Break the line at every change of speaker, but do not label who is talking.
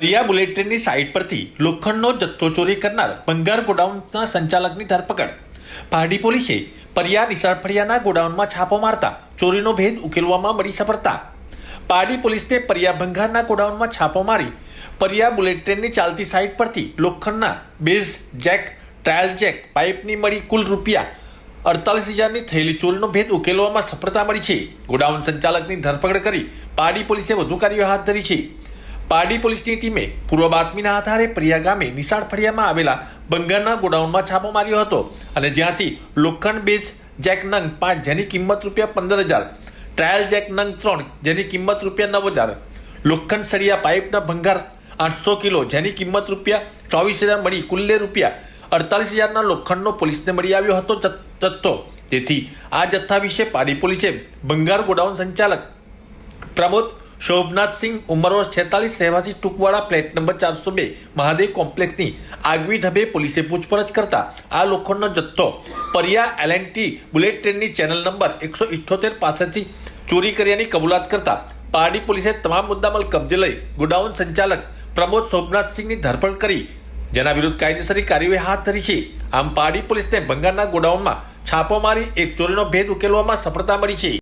Pariya bullet ટ્રેનની site પરથી લોખંડનો જથ્થો ચોરી કરનાર બંગાર ગોડાઉનના સંચાલકની ધરપકડ. પારડી પોલીસે પરિયા નિશાળ ફળિયાના ગોડાઉનમાં છાપો મારતા ચોરીનો ભેદ ઉકેલવામાં મળી સફળતા. પારડી પોલીસને પરિયા ભંગારના ગોડાઉનમાં છાપો મારી પરિયા બુલેટ ટ્રેનની ચાલતી સાઇટ પરથી લોખંડના બેઝ જેક, ટ્રાયલ જેક પાઇપની મળી કુલ રૂપિયા અડતાલીસ હજારની થયેલી ચોરીનો ભેદ ઉકેલવામાં સફળતા મળી છે. ગોડાઉન સંચાલકની ધરપકડ કરી પાડી પોલીસે વધુ કાર્યો હાથ ધરી છે. પારડી પોલીસની ટીમે પૂર્વ બાતમીના આધારે પરિયા ગામે નિશાળ ફળિયામાં આવેલા બંગાળના ગોડાઉનમાં છાપો માર્યો હતો અને જ્યાંથી લોખંડ બેઝ જેક નંગ પાંચ જેની કિંમત રૂપિયા પંદર હજાર, ટ્રાયલ જેક નંગ ત્રણ જેની કિંમત રૂપિયા નવ હજાર, લોખંડ સળિયા પાઇપના ભંગાર આઠસો કિલો જેની કિંમત રૂપિયા ચોવીસ હજાર મળી કુલ્લે રૂપિયા અડતાલીસ હજારના લોખંડનો પોલીસને મળી આવ્યો હતો જથ્થો. તેથી આ જથ્થા વિશે પાડી પોલીસે બંગાર ગોડાઉન સંચાલક પ્રમોદ શોભનાથસિંહ ઉંમર વર્ષ છેતાલીસ રહેવાસી ટૂંકવાળા ફ્લેટ નંબર ચારસો બે મહાદેવ કોમ્પ્લેક્સની આગવી ઢબે પોલીસે પૂછપરછ કરતા આ લોખંડનો જથ્થો પરિયા એલએનટી બુલેટ ટ્રેનની ચેનલ નંબર એકસો ઇઠ્યોતેર પાસેથી ચોરી કર્યાની કબૂલાત કરતા પારડી પોલીસે તમામ મુદ્દામાલ કબજે લઈ ગોડાઉન સંચાલક પ્રમોદ શોભનાથસિંહની ધરપકડ કરી. જેના વિરુદ્ધ કાયદેસરી કાર્યવાહી હાથ ધરી છે. આમ પારડી પોલીસને બંગાળના ગોડાઉનમાં છાપો મારી એક ચોરીનો ભેદ ઉકેલવામાં સફળતા મળી છે.